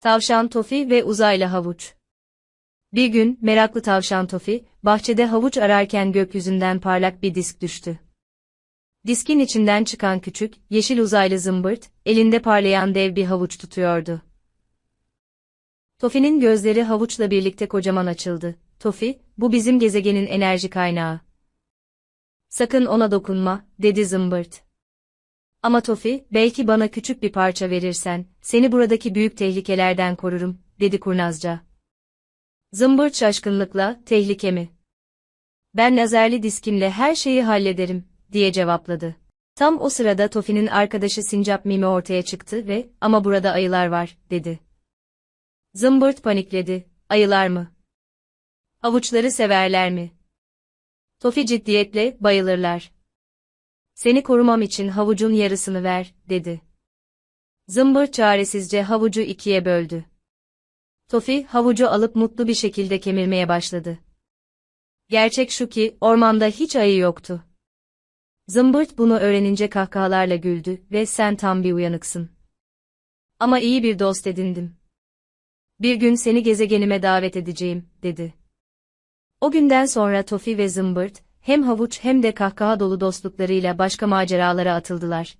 Tavşan Tofi ve uzaylı havuç. Bir gün, meraklı tavşan Tofi, bahçede havuç ararken gökyüzünden parlak bir disk düştü. Diskin içinden çıkan küçük, yeşil uzaylı zımbırt, elinde parlayan dev bir havuç tutuyordu. Tofi'nin gözleri havuçla birlikte kocaman açıldı. Tofi, bu bizim gezegenin enerji kaynağı. Sakın ona dokunma, dedi zımbırt. Ama Tofi, belki bana küçük bir parça verirsen, seni buradaki büyük tehlikelerden korurum, dedi kurnazca. Zımbırt şaşkınlıkla, tehlike mi? Ben lazerli diskimle her şeyi hallederim, diye cevapladı. Tam o sırada Tofi'nin arkadaşı Sincap Mimi ortaya çıktı ve, ama burada ayılar var, dedi. Zımbırt panikledi, ayılar mı? Havuçları severler mi? Tofi ciddiyetle, bayılırlar. Seni korumam için havucun yarısını ver, dedi. Zımbırt çaresizce havucu ikiye böldü. Tofi, havucu alıp mutlu bir şekilde kemirmeye başladı. Gerçek şu ki, ormanda hiç ayı yoktu. Zımbırt bunu öğrenince kahkahalarla güldü ve sen tam bir uyanıksın. Ama iyi bir dost edindim. Bir gün seni gezegenime davet edeceğim, dedi. O günden sonra Tofi ve Zımbırt, hem havuç hem de kahkaha dolu dostluklarıyla başka maceralara atıldılar.